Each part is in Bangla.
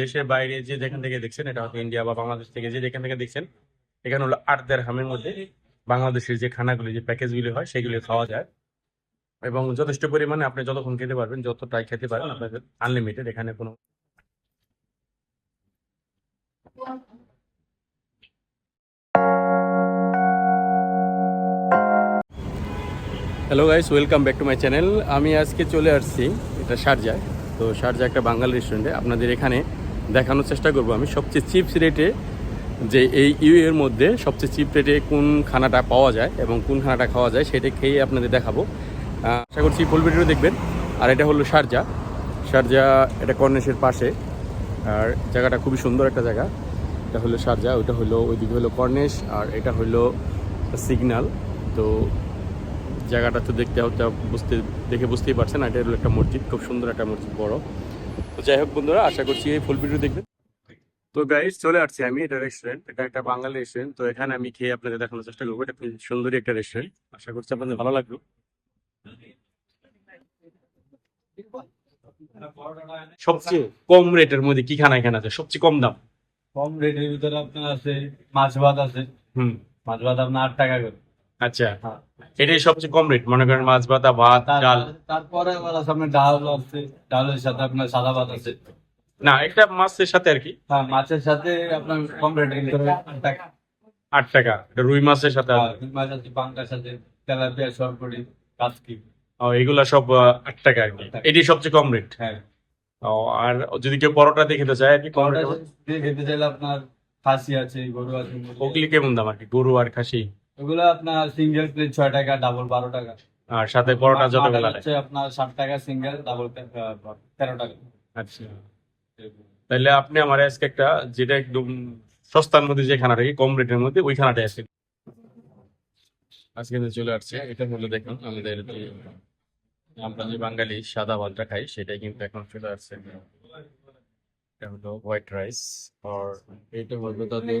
দেশের বাইরে যে যেখান থেকে দেখছেন, এটা হয়তো ইন্ডিয়া বা বাংলাদেশ থেকে যে যেখান থেকে দেখছেন, এখানে হলো আট দেড় হামের মধ্যে বাংলাদেশের যে খানাগুলি, যে প্যাকেজগুলি হয়, সেগুলি খাওয়া যায়। এবং যথেষ্ট পরিমাণে আপনি যতক্ষণ খেতে পারবেন, যতটাই খেতে পারেন, আপনাদের আনলিমিটেড এখানে কোনো hello guys welcome back to my channel আমি আজকে চলে আসছি, এটা শারজায় তো শারজা একটা বাঙালি রেস্টুরেন্টে আপনাদের এখানে দেখানোর চেষ্টা করব আমি। সবচেয়ে চিপস রেটে যে এই ইউ এর মধ্যে সবচেয়ে চিপ রেটে কোন খানাটা পাওয়া যায় এবং কোন খানাটা খাওয়া যায় সেটা খেয়ে আপনাদের দেখাবো। আশা করছি ফুল ভিডিও দেখবেন। আর এটা হলো শারজা। শারজা এটা কর্নেশের পাশে। আর জায়গাটা খুবই সুন্দর একটা জায়গা। এটা হলো শারজা, ওইটা হলো, ওইদিকে হলো কর্নেশ আর এটা হলো সিগনাল তো জায়গাটা তো দেখতে হতে বুঝতে দেখে বুঝতেই পারছেন এটা হলো একটা মসজিদ খুব সুন্দর একটা মসজিদ বড়। তো যাই হোক বন্ধুরা আশা করছি এই ফুল ভিডিও দেখবেন। তো গাইস চলে আসছি আমি এটা রেস্টুরেন্ট এটা একটা বাঙালি রেস্টুরেন্ট তো এখানে আমি খেয়ে আপনাদের দেখানোর চেষ্টা করব এটা খুব সুন্দরই একটা রেস্টুরেন্ট আশা করছি আপনাদের ভালো লাগবে। সবচেয়ে কম রেটের মধ্যে কি খানা এখানে আছে? সবচেয়ে কম দাম? কম রেটের ভিতরে আপনার আছে মাছ ভাত আছে। হুম। মাছ ভাত আপনার আট টাকা করে। আচ্ছা। হ্যাঁ। এটাই সবচেয়ে কম রেট মনে করেন মাছ ভাতা ভাত ডাল তারপরে আবার আপনার ডাল আছে ডালের সাথে আপনার সাদা ভাত আছে। না একটা মাছের সাথে আর কি? হ্যাঁ মাছের সাথে আপনার কম ভিতরে আট টাকা। এটা রুই মাছের সাথে আর দুই মাছ আছে পাঙ্কার সাথে তেলাপিয়া সরপড়ি কাজকি ও, এগুলা সব আট টাকা আর কি। এটি সবচেয়ে কম রেট হ্যাঁ। ও, আর যদি কেউ পরোটা দিয়ে খেতে চায় আর কি কম রেট দিয়ে খেতে চাইলে আপনার খাসি আছে গরু আছে। ওগুলি কেমন দাম আর কি? গরু আর খাসি? ওগুলো আপনার সিঙ্গেল প্লেট ছয় টাকা ডাবল বারো টাকা। আর সাথে পরোটা যত মাটন বেলা হচ্ছে আপনার ষাট টাকা সিঙ্গেল ডাবল তেরো টাকা। আচ্ছা। তাহলে আপনি আমার আজকে একটা যেটা একদম সস্তার মধ্যে যে খানাটা কম রেটের মধ্যে ওই খানাটাই আছে। আজকে চলে আসছে এটা হলো দেখুন আমাদের আমরা যে বাঙালি সাদা ভাতটা খাই সেটাই কিন্তু এখন চলে আসছে। এটা হলো হোয়াইট রাইস আর এটা হলো তাদের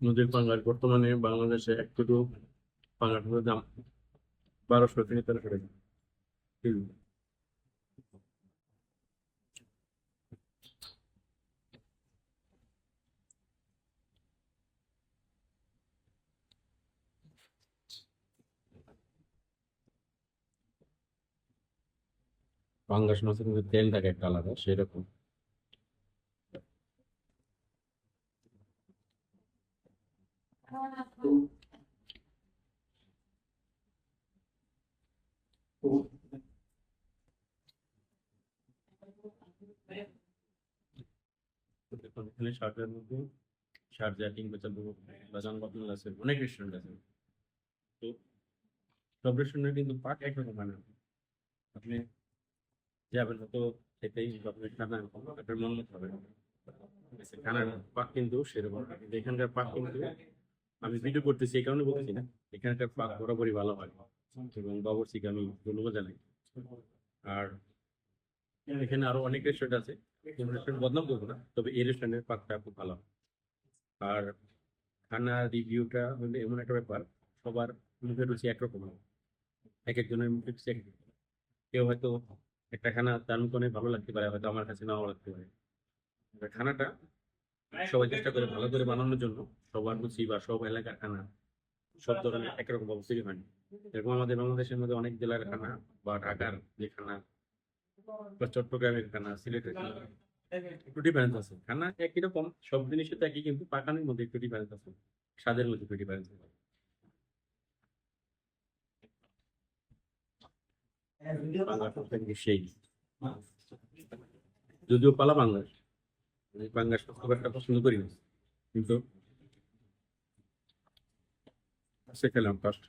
নদীর পাঙ্গাস বর্তমানে বাংলাদেশে এক কোটি পাঙ্গাসের দাম বারোশো থেকে তেরোশো টাকা পাঙ্গাস মাছের কিন্তু তেল থাকে একটা আলাদা সেরকম দেখুন এখানে শার্টের মধ্যে শারজা কিংবা চাঁদপুর বাজান বাতনাল আছে অনেক রেস্টুরেন্ট আছে তো সব রেস্টুরেন্টে কিন্তু পাক একরকম হয় না আপনি যাবেন হয়তো মন হবে আমি ভিডিও করতেছি এই কারণে না। এখানকার পাক বরাবরই ভালো হয়। এবং আমি ধন্যবাদ জানাই। আর এখানে আরও অনেক রেস্টুরেন্ট আছে। রেস্টুরেন্ট বদনাম করব না, তবে এই রেস্টুরেন্টের পাকটা খুব ভালো আর খানা রিভিউটা হলে এমন একটা ব্যাপার, সবার মুখে রুচি একরকম এক একজনের মুখে রুচি এক কেউ হয়তো একটা খানা তার মুখে ভালো লাগতে পারে, হয়তো আমার কাছে নাও লাগতে পারে। খানাটা সবাই চেষ্টা করে ভালো করে বানানোর জন্য। সবার রুচি বা সব এলাকার খানা, সব ধরনের একরকম অবস্থিত হয়। এরকম আমাদের বাংলাদেশের মধ্যে অনেক জেলার খানা বা ঢাকার যে খানা বা চট্টগ্রামের খানা, সিলেটের খানা, একটু ডিফারেন্স আছে। খানা একই রকম, সব জিনিসের তো একই, কিন্তু পাকানোর মধ্যে একটু ডিফারেন্স আছে। স্বাদের মধ্যে একটু ডিফারেন্স আছে। সেই। যদিও পালা পাঙ্গাস আমি পাঙ্গাস খুব একটা পছন্দ করি না। কিন্তু সে খেলাম ফার্স্ট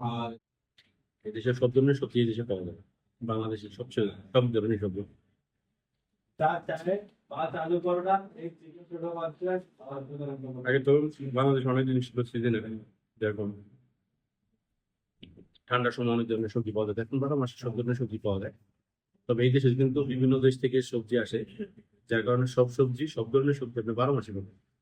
আর এদেশে সব ধরনের সবজি এই দেশে পাওয়া যায় বাংলাদেশের সবচেয়ে সব ধরনের সবজি আগে অনেক জিনিস ঠান্ডার সময় অনেক ধরনের সবজি পাওয়া যায়, এখন বারো মাসে সব ধরনের সবজি পাওয়া যায়। তবে এই দেশে কিন্তু বিভিন্ন দেশ থেকে সবজি আসে, যার কারণে সব সবজি সব ধরনের সবজি আপনি বারো মাসে পাবেন।